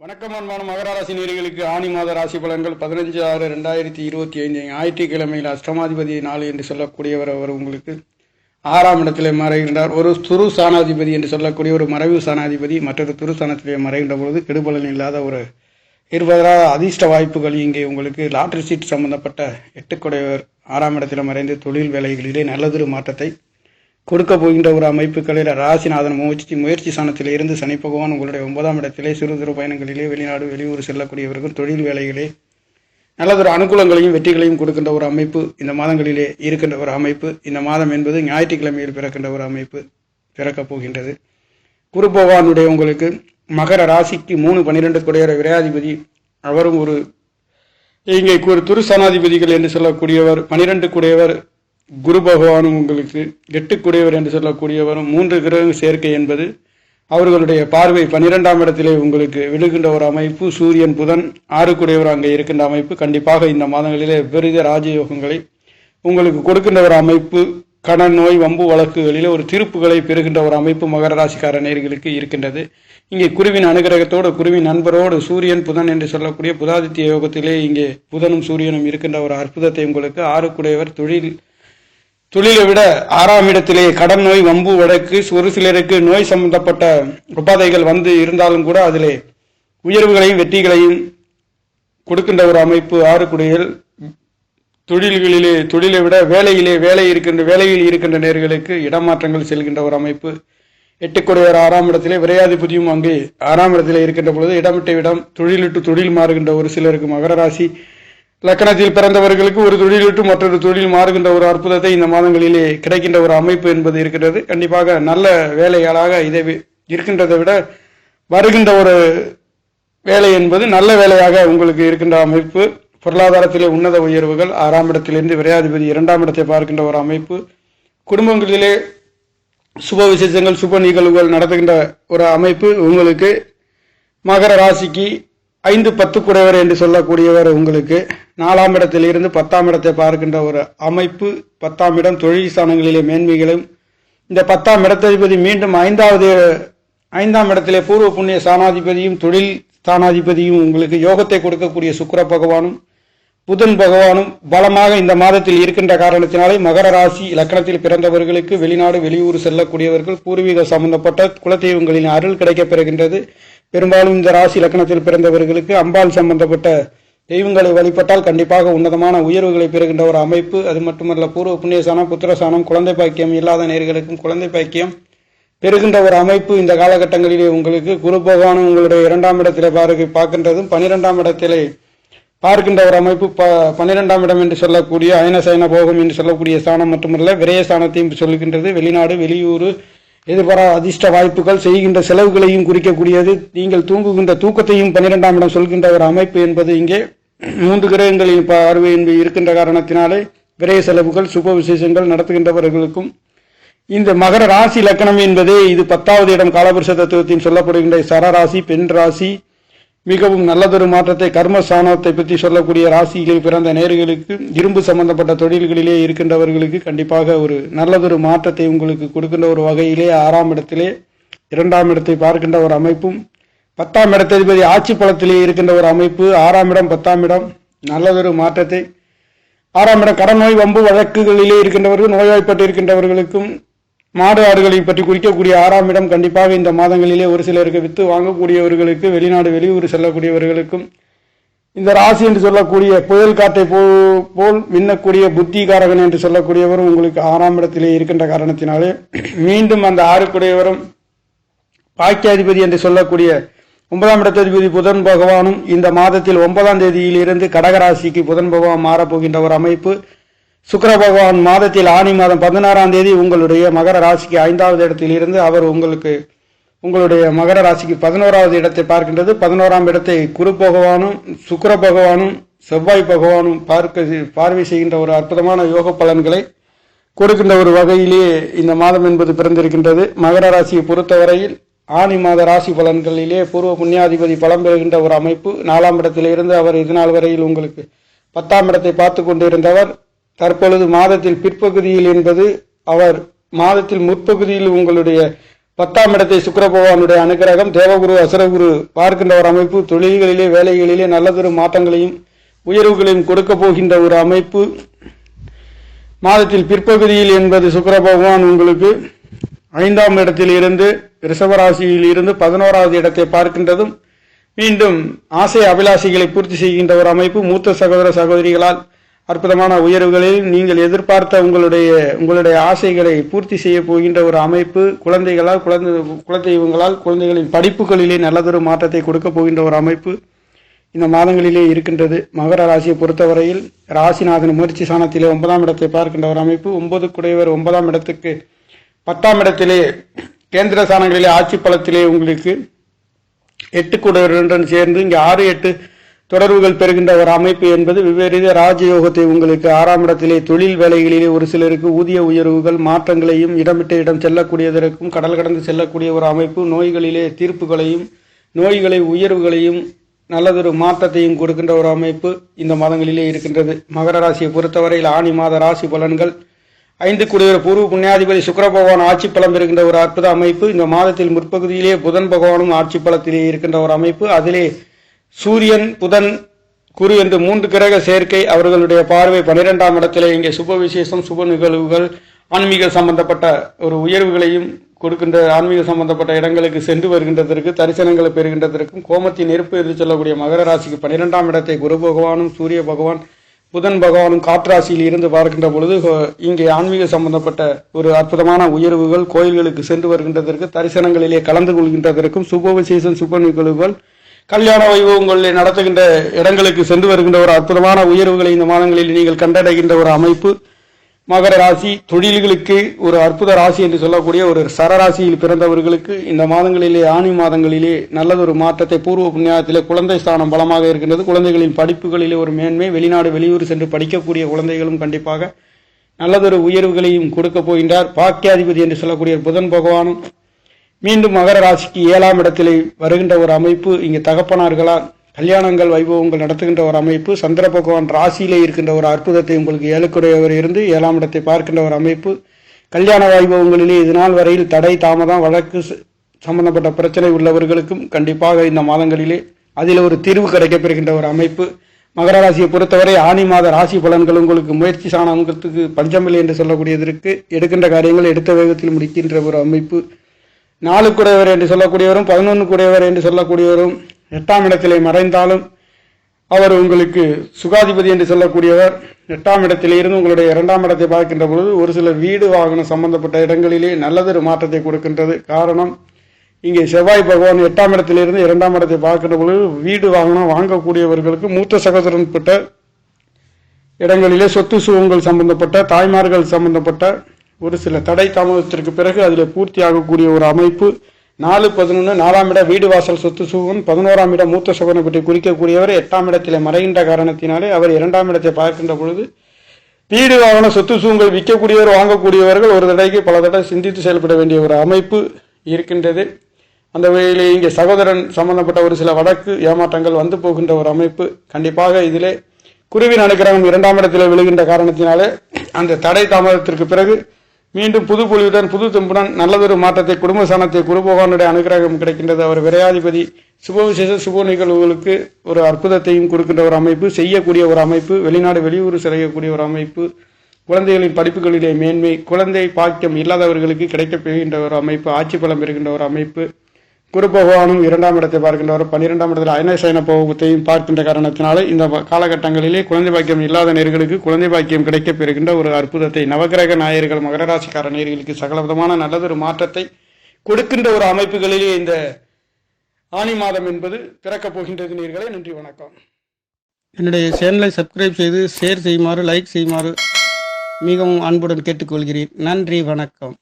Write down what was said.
வணக்கம் அன்பான மகராசி நேர்களுக்கு ஆணி மாத ராசி பலன்கள் பதினஞ்சு ஆறு ரெண்டாயிரத்தி இருபத்தி ஐந்து ஞாயிற்றுக்கிழமையில் அஷ்டமாதிபதி நாள் என்று சொல்லக்கூடியவர் அவர் உங்களுக்கு ஆறாம் இடத்திலே மறைகின்றார். ஒரு துரு சாணாதிபதி என்று சொல்லக்கூடிய ஒரு மறைவு சாணாதிபதி மற்றொரு துரு சாணத்திலே மறைகின்ற பொழுது கெடுபலன் இல்லாத ஒரு இருபதா அதிர்ஷ்ட வாய்ப்புகள் இங்கே உங்களுக்கு. லாட்ரி சீட் சம்பந்தப்பட்ட எட்டுக்குடையவர் ஆறாம் இடத்தில் மறைந்து தொழில் வேலைகளிலே நல்லதொரு மாற்றத்தை கொடுக்க போகின்ற ஒரு அமைப்புகளில் ராசிநாதன் முயற்சி முயற்சி ஸ்தானத்தில் இருந்து சனி பகவான் உங்களுடைய ஒன்பதாம் இடத்திலே சிறு சிறு பயணங்களிலே வெளிநாடு வெளியூர் செல்லக்கூடியவர்கள் தொழில் வேலைகளே நல்லதொரு அனுகூலங்களையும் வெற்றிகளையும் கொடுக்கின்ற ஒரு அமைப்பு இந்த மாதங்களிலே இருக்கின்ற ஒரு அமைப்பு இந்த மாதம் என்பது ஞாயிற்றுக்கிழமையில் பிறக்கின்ற ஒரு அமைப்பு பிறக்கப் போகின்றது. குரு பகவானுடைய உங்களுக்கு மகர ராசிக்கு மூணு பன்னிரெண்டு குடையர விரையாதிபதி அவரும் ஒரு இங்கே ஒரு துருசனாதிபதிகள் என்று சொல்லக்கூடியவர் பனிரெண்டு குடையவர் குரு பகவானும் உங்களுக்கு எட்டுக்குடையவர் என்று சொல்லக்கூடியவரும் மூன்று கிரகம் சேர்க்கை என்பது அவர்களுடைய பார்வை பன்னிரெண்டாம் இடத்திலே உங்களுக்கு விழுகின்ற ஒரு அமைப்பு. சூரியன் புதன் ஆறுக்குடையவர் அங்கே இருக்கின்ற அமைப்பு. கண்டிப்பாக இந்த மாதங்களிலே பெரித ராஜயோகங்களை உங்களுக்கு கொடுக்கின்ற ஒரு அமைப்பு. கடன் நோய் வம்பு வழக்குகளிலே ஒரு தீர்ப்புகளை பெறுகின்ற ஒரு அமைப்பு மகர ராசிக்கார நேர்களுக்கு இருக்கின்றது. இங்கே குருவின் அனுகிரகத்தோடு குருவின் நண்பரோடு சூரியன் புதன் என்று சொல்லக்கூடிய புதாதித்ய யோகத்திலே இங்கே புதனும் சூரியனும் இருக்கின்ற ஒரு அற்புதத்தை உங்களுக்கு ஆறுக்குடையவர் தொழில் தொழிலை விட ஆறாம் இடத்திலே கடன் நோய் வம்பு வழக்கு ஒரு சிலருக்கு நோய் சம்பந்தப்பட்ட உபாதைகள் வந்து இருந்தாலும் கூட அதிலே உயர்வுகளையும் வெற்றிகளையும் கொடுக்கின்ற ஒரு அமைப்பு ஆறுக்குடையில் தொழில்களிலே தொழிலை விட வேலையிலே வேலை இருக்கின்ற வேலையில் இருக்கின்ற நேர்களுக்கு இடமாற்றங்கள் செல்கின்ற ஒரு அமைப்பு. எட்டுக்குடையர் ஆறாம் இடத்திலே விரையாதிபதியும் அங்கே ஆறாம் இடத்திலே இருக்கின்ற பொழுது இடமிட்ட இடம் தொழிலிட்டு தொழில் மாறுகின்ற ஒரு சிலருக்கு மகர ராசி. லக்கணத்தில் பிறந்தவர்களுக்கு ஒரு தொழில் விட்டு மற்றொரு தொழில் மாறுகின்ற ஒரு அற்புதத்தை இந்த மாதங்களிலே கிடைக்கின்ற ஒரு அமைப்பு என்பது இருக்கிறது கண்டிப்பாக நல்ல வேலைகளாக இதை இருக்கின்றதை விட வருகின்ற ஒரு வேலை என்பது நல்ல வேலையாக உங்களுக்கு இருக்கின்ற அமைப்பு. பொருளாதாரத்திலே உன்னத உயர்வுகள் ஆறாம் இடத்திலிருந்து விரையாதிபதி இரண்டாம் இடத்தை பார்க்கின்ற ஒரு அமைப்பு. குடும்பங்களிலே சுப விசேஷங்கள் சுப நிகழ்வுகள் நடத்துகின்ற ஒரு அமைப்பு உங்களுக்கு மகர ராசிக்கு ஐந்து பத்து குடைவர் என்று சொல்லக்கூடியவர் உங்களுக்கு. நாலாம் இடத்திலிருந்து பத்தாம் இடத்தை பார்க்கின்ற ஒரு அமைப்பு பத்தாம் இடம் தொழில் ஸ்தானங்களிலே மேன்மைகளும். இந்த பத்தாம் இடத்ததிபதி மீண்டும் ஐந்தாவது ஐந்தாம் இடத்திலே பூர்வ புண்ணிய ஸ்தானாதிபதியும் தொழில் ஸ்தானாதிபதியும் உங்களுக்கு யோகத்தை கொடுக்கக்கூடிய சுக்கிர பகவானும் புதன் பகவானும் பலமாக இந்த மாதத்தில் இருக்கின்ற காரணத்தினாலே மகர ராசி இலக்கணத்தில் பிறந்தவர்களுக்கு வெளிநாடு வெளியூர் செல்லக்கூடியவர்கள் பூர்வீக சம்பந்தப்பட்ட குலதெய்வங்களின் அருள் கிடைக்கப் பெறுகின்றது. பெரும்பாலும் இந்த ராசி இலக்கணத்தில் பிறந்தவர்களுக்கு அம்பாள் சம்பந்தப்பட்ட தெய்வங்களை வழிபட்டால் கண்டிப்பாக உன்னதமான உயர்வுகளை பெறுகின்ற ஒரு அமைப்பு. அது மட்டுமல்ல பூர்வ புண்ணியசானம் புத்திரசானம் குழந்தை பாக்கியம் இல்லாத நேர்களுக்கும் குழந்தை பாக்கியம் பெறுகின்ற ஒரு அமைப்பு இந்த காலகட்டங்களிலே உங்களுக்கு. குரு பகவானும் உங்களுடைய இரண்டாம் இடத்திலே பார்க்கின்றதும் பனிரெண்டாம் இடத்திலே பார்க்கின்ற ஒரு அமைப்பு ப பன்னிரெண்டாம் இடம் என்று சொல்லக்கூடிய அயன சயன போகம் என்று சொல்லக்கூடிய ஸ்தானம் மட்டுமல்ல விரயஸ்தானத்தையும் சொல்லுகின்றது. சொல்கின்றது வெளிநாடு வெளியூர் எதிர்பாரா அதிர்ஷ்ட வாய்ப்புகள் செய்கின்ற செலவுகளையும் குறிக்கக்கூடியது. நீங்கள் தூங்குகின்ற தூக்கத்தையும் பன்னிரெண்டாம் இடம் சொல்கின்ற ஒரு அமைப்பு என்பது இங்கே மூன்று கிரகங்களின் பார்வை என்பது இருக்கின்ற காரணத்தினாலே விரய செலவுகள் சுப விசேஷங்கள் நடத்துகின்றவர்களுக்கும் இந்த மகர ராசி லக்கணம் என்பதே இது பத்தாவது இடம் காலபுருஷ தத்துவத்தின் சொல்லப்படுகின்ற சரராசி பெண் ராசி மிகவும் நல்லதொரு மாற்றத்தை கர்ம ஸ்தானத்தை பற்றி சொல்லக்கூடிய ராசியில் பிறந்த நேர்களுக்கு இரும்பு சம்பந்தப்பட்ட தொழில்களிலே இருக்கின்றவர்களுக்கு கண்டிப்பாக ஒரு நல்லதொரு மாற்றத்தை உங்களுக்கு கொடுக்கின்ற ஒரு வகையிலே ஆறாம் இடத்திலே இரண்டாம் இடத்தை பார்க்கின்ற ஒரு அமைப்பும் பத்தாம் இடத்ததிபதி ஆட்சி பலத்திலே இருக்கின்ற ஒரு அமைப்பு ஆறாம் இடம் பத்தாம் இடம் நல்லதொரு மாற்றத்தை. ஆறாம் இடம் கடன் நோய் வம்பு வழக்குகளிலே இருக்கின்றவர்கள் நோய்வாய்ப்பட்டு இருக்கின்றவர்களுக்கும் மாடு ஆடுகளை பற்றி குறிக்கக்கூடிய ஆறாம் இடம் கண்டிப்பாக இந்த மாதங்களிலே ஒரு சிலருக்கு வித்து வாங்கக்கூடியவர்களுக்கு வெளிநாடு வெளியூர் செல்லக்கூடியவர்களுக்கும். இந்த ராசி என்று சொல்லக்கூடிய புயல் காட்டை போ போல் மின்னக்கூடிய புத்திகாரகன் என்று சொல்லக்கூடியவரும் உங்களுக்கு ஆறாம் இடத்திலே இருக்கின்ற காரணத்தினாலே மீண்டும் அந்த ஆறுக்குடையவரும் பாக்கியாதிபதி என்று சொல்லக்கூடிய ஒன்பதாம் இடத்ததிபதி புதன் பகவானும் இந்த மாதத்தில் ஒன்பதாம் தேதியிலிருந்து கடகராசிக்கு புதன் பகவான் மாறப்போகின்ற ஒரு அமைப்பு. சுக்கர பகவான் மாதத்தில் ஆணி மாதம் பதினாறாம் தேதி உங்களுடைய மகர ராசிக்கு ஐந்தாவது இடத்தில் இருந்து அவர் உங்களுக்கு உங்களுடைய மகர ராசிக்கு பதினோராவது இடத்தை பார்க்கின்றது. பதினோராம் இடத்தை குரு பகவானும் சுக்கர பகவானும் செவ்வாய் பகவானும் பார்க்க பார்வை செய்கின்ற ஒரு அற்புதமான யோக பலன்களை கொடுக்கின்ற ஒரு வகையிலேயே இந்த மாதம் என்பது பிறந்திருக்கின்றது. மகர ராசியை பொறுத்தவரையில் ஆணி மாத ராசி பலன்களிலே பூர்வ புண்ணியாதிபதி பலம் பெறுகின்ற ஒரு அமைப்பு. நாலாம் இடத்திலிருந்து அவர் இதுநாள் வரையில் உங்களுக்கு பத்தாம் இடத்தை பார்த்து கொண்டிருந்தவர். தற்பொழுது மாதத்தில் பிற்பகுதியில் என்பது அவர் மாதத்தில் முற்பகுதியில் உங்களுடைய பத்தாம் இடத்தை சுக்கர பகவானுடைய அனுக்கிரகம் தேவகுரு அசுரகுரு பார்க்கின்ற ஒரு அமைப்பு தொழில்களிலே வேலைகளிலே நல்லதொரு மாற்றங்களையும் உயர்வுகளையும் கொடுக்க போகின்ற ஒரு அமைப்பு. மாதத்தில் பிற்பகுதியில் என்பது சுக்கர பகவான் உங்களுக்கு ஐந்தாம் இடத்தில் இருந்து ரிஷபராசியில் இருந்து பதினோராவது இடத்தை பார்க்கின்றதும் மீண்டும் ஆசை அபிலாஷைகளை பூர்த்தி செய்கின்ற ஒரு அமைப்பு. மூத்த சகோதர சகோதரிகளால் அற்புதமான உயர்வுகளில் நீங்கள் எதிர்பார்த்த உங்களுடைய உங்களுடைய ஆசைகளை பூர்த்தி செய்ய போகின்ற ஒரு அமைப்பு குழந்தைகளால் குழந்தை குலதெய்வங்களால் குழந்தைகளின் படிப்புகளிலே நல்லதொரு மாற்றத்தை கொடுக்க போகின்ற ஒரு அமைப்பு இந்த மாதங்களிலே இருக்கின்றது. மகர ராசியை பொறுத்தவரையில் ராசிநாதன் முயற்சி சாணத்திலே ஒன்பதாம் இடத்தை பார்க்கின்ற ஒரு அமைப்பு. ஒன்பது குடையவர் ஒன்பதாம் இடத்துக்கு பத்தாம் இடத்திலே கேந்திர சாணங்களிலே ஆட்சி பலத்திலே உங்களுக்கு எட்டு குடையவருடன் சேர்ந்து இங்கே ஆறு எட்டு தொடர்புகள் பெறுகின்ற ஒரு அமைப்பு என்பது வெவ்வேறு ராஜயோகத்தை உங்களுக்கு ஆறாம் இடத்திலே தொழில் வேலைகளிலே ஒரு சிலருக்கு ஊதிய உயர்வுகள் மாற்றங்களையும் இடமிட்ட இடம் செல்லக்கூடியதற்கும் கடல் கடந்து செல்லக்கூடிய ஒரு அமைப்பு நோய்களிலே தீர்ப்புகளையும் நோய்களை உயர்வுகளையும் நல்லதொரு மாற்றத்தையும் கொடுக்கின்ற ஒரு அமைப்பு இந்த மாதங்களிலே இருக்கின்றது. மகர ராசியை பொறுத்தவரையில் ஆணி மாத ராசி பலன்கள். ஐந்து குடியவர் பூர்வ புண்ணியாதிபதி சுக்கர பகவான் ஆட்சி பலம் இருக்கின்ற ஒரு அற்புத அமைப்பு. இந்த மாதத்தில் முற்பகுதியிலே புதன் பகவானும் ஆட்சி பலத்திலே இருக்கின்ற ஒரு அமைப்பு. அதிலே சூரியன் புதன் குரு என்று மூன்று கிரக சேர்க்கை அவர்களுடைய பார்வை பனிரெண்டாம் இடத்திலே இங்கே சுப விசேஷம் சுப நிகழ்வுகள் ஆன்மீக சம்பந்தப்பட்ட ஒரு உயர்வுகளையும் கொடுக்கின்ற ஆன்மீக சம்பந்தப்பட்ட இடங்களுக்கு சென்று வருகின்றதற்கு தரிசனங்களை பெறுகின்றதற்கும் கோமத்தின் நெருப்பு என்று சொல்லக்கூடிய மகர ராசிக்கு பன்னிரெண்டாம் இடத்தை குரு பகவானும் சூரிய பகவான் புதன் பகவானும் காற்றாசியில் இருந்து பார்க்கின்ற பொழுது இங்கே ஆன்மீக சம்பந்தப்பட்ட ஒரு அற்புதமான உயர்வுகள் கோயில்களுக்கு சென்று வருகின்றதற்கு தரிசனங்களிலே கலந்து கொள்கின்றதற்கும் சுப விசேஷம் சுப நிகழ்வுகள் கல்யாண வைபவங்களை நடத்துகின்ற இடங்களுக்கு சென்று வருகின்ற ஒரு அற்புதமான உயர்வுகளை இந்த மாதங்களில் நீங்கள் கண்டடைகின்ற ஒரு அமைப்பு. மகர ராசி தொழில்களுக்கு ஒரு அற்புத ராசி என்று சொல்லக்கூடிய ஒரு சரராசியில் பிறந்தவர்களுக்கு இந்த மாதங்களிலே ஆணி மாதங்களிலே நல்லதொரு மாற்றத்தை பூர்வ புண்ணியத்திலே குழந்தை ஸ்தானம் பலமாக இருக்கின்றது. குழந்தைகளின் படிப்புகளிலே ஒரு மேன்மை வெளிநாடு வெளியூர் சென்று படிக்கக்கூடிய குழந்தைகளும் கண்டிப்பாக நல்லதொரு உயர்வுகளையும் கொடுக்க போகின்றார். பாக்கியாதிபதி என்று சொல்லக்கூடிய புதன் பகவானும் மீண்டும் மகர ராசிக்கு ஏழாம் இடத்திலே வருகின்ற ஒரு அமைப்பு இங்கே தகப்பனார்களால் கல்யாணங்கள் வைபவங்கள் நடத்துகின்ற ஒரு அமைப்பு சந்திர பகவான் ராசியிலே இருக்கின்ற ஒரு அற்புதத்தை உங்களுக்கு ஏழுக்குடையவர் இருந்து ஏழாம் இடத்தை பார்க்கின்ற ஒரு அமைப்பு. கல்யாண வைபவங்களிலே இது நாள் வரையில் தடை தாமதம் வழக்கு ச- சம்பந்தப்பட்ட பிரச்சனை உள்ளவர்களுக்கும் கண்டிப்பாக இந்த மாதங்களிலே அதில் ஒரு தீர்வு கிடைக்கப்பெறுகின்ற ஒரு அமைப்பு. மகர ராசியை பொறுத்தவரை ஆனி மாத ராசி பலன்கள் உங்களுக்கு முயற்சி சாணத்துக்கு பஞ்சமில்லை என்று சொல்லக்கூடியதற்கு எடுக்கின்ற காரியங்கள் எடுத்த வேகத்தில் முடிக்கின்ற ஒரு அமைப்பு. நாலு கூடையவர் என்று சொல்லக்கூடியவரும் பதினொன்று கூடையவர் என்று சொல்லக்கூடியவரும் எட்டாம் இடத்திலே மறைந்தாலும் அவர் உங்களுக்கு சுகாதிபதி என்று சொல்லக்கூடியவர் எட்டாம் இடத்திலே இருந்து உங்களுடைய இரண்டாம் இடத்தை பார்க்கின்ற பொழுது ஒரு சில வீடு வாகனம் சம்பந்தப்பட்ட இடங்களிலே நல்லதொரு மாற்றத்தை கொடுக்கின்றது. காரணம் இங்கே செவ்வாய் பகவான் எட்டாம் இடத்திலிருந்து இரண்டாம் இடத்தை பார்க்கின்ற பொழுது வீடு வாகனம் வாங்கக்கூடியவர்களுக்கு மூத்த சகோதரன் பட்ட இடங்களிலே சொத்து சுகங்கள் சம்பந்தப்பட்ட தாய்மார்கள் சம்பந்தப்பட்ட ஒரு சில தடை தாமதத்திற்கு பிறகு அதில் பூர்த்தி ஆகக்கூடிய ஒரு அமைப்பு நாலு பதினொன்று நாலாம் இட வீடு வாசல் சொத்து சுகம் பதினோராம் இடம் மூத்த சகோதரனை பற்றி குறிக்கக்கூடியவர் எட்டாம் இடத்திலே மறைகின்ற காரணத்தினாலே அவர் இரண்டாம் இடத்தை பார்க்கின்ற பொழுது வீடு வாகன சொத்து சுகங்கள் விற்கக்கூடியவர் வாங்கக்கூடியவர்கள் ஒரு தடவைக்கு பல தடவை சிந்தித்து செயல்பட வேண்டிய ஒரு அமைப்பு இருக்கின்றது. அந்த வகையிலே இங்கே சகோதரன் சம்பந்தப்பட்ட ஒரு சில வடக்கு ஏமாற்றங்கள் வந்து போகின்ற ஒரு அமைப்பு கண்டிப்பாக இதிலே குருவின் அனுக்கிரகம் இரண்டாம் இடத்தில் விழுகின்ற காரணத்தினாலே அந்த தடை தாமதத்திற்கு பிறகு மீண்டும் புது பொலிவுடன் புது தும்புடன் நல்லதொரு மாற்றத்தை குடும்ப சாணத்தை குரு அனுகிரகம் கிடைக்கின்றது. அவர் விரையாதிபதி. சுப விசேஷ சுப நிகழ்வுகளுக்கு ஒரு அற்புதத்தையும் கொடுக்கின்ற ஒரு அமைப்பு செய்யக்கூடிய ஒரு அமைப்பு வெளிநாடு வெளியூர் செய்யக்கூடிய ஒரு அமைப்பு குழந்தைகளின் படிப்புகளிலே மேன்மை குழந்தை பாக்கியம் இல்லாதவர்களுக்கு கிடைக்கப் பெறுகின்ற ஒரு அமைப்பு ஆட்சி பலம் பெறுகின்ற ஒரு அமைப்பு குரு பகவானும் இரண்டாம் இடத்தை பார்க்கின்றவர். பன்னிரெண்டாம் இடத்தில் அயனசைன போகத்தையும் பார்க்கின்ற காரணத்தினாலே இந்த காலகட்டங்களிலே குழந்தை பாக்கியம் இல்லாத நேர்களுக்கு குழந்தை பாக்கியம் கிடைக்கப் பெறுகின்ற ஒரு அற்புதத்தை நவகிரக நாயர்கள் மகர ராசிக்கார நேர்களுக்கு சகலவிதமான நல்லதொரு மாற்றத்தை கொடுக்கின்ற ஒரு அமைப்புகளிலே இந்த ஆனி மாதம் என்பது பிறக்கப் போகின்றது நேர்களே நன்றி வணக்கம். என்னுடைய சேனலை சப்ஸ்கிரைப் செய்து ஷேர் செய்யுமாறு லைக் செய்யுமாறு மிகவும் அன்புடன் கேட்டுக்கொள்கிறேன். நன்றி வணக்கம்.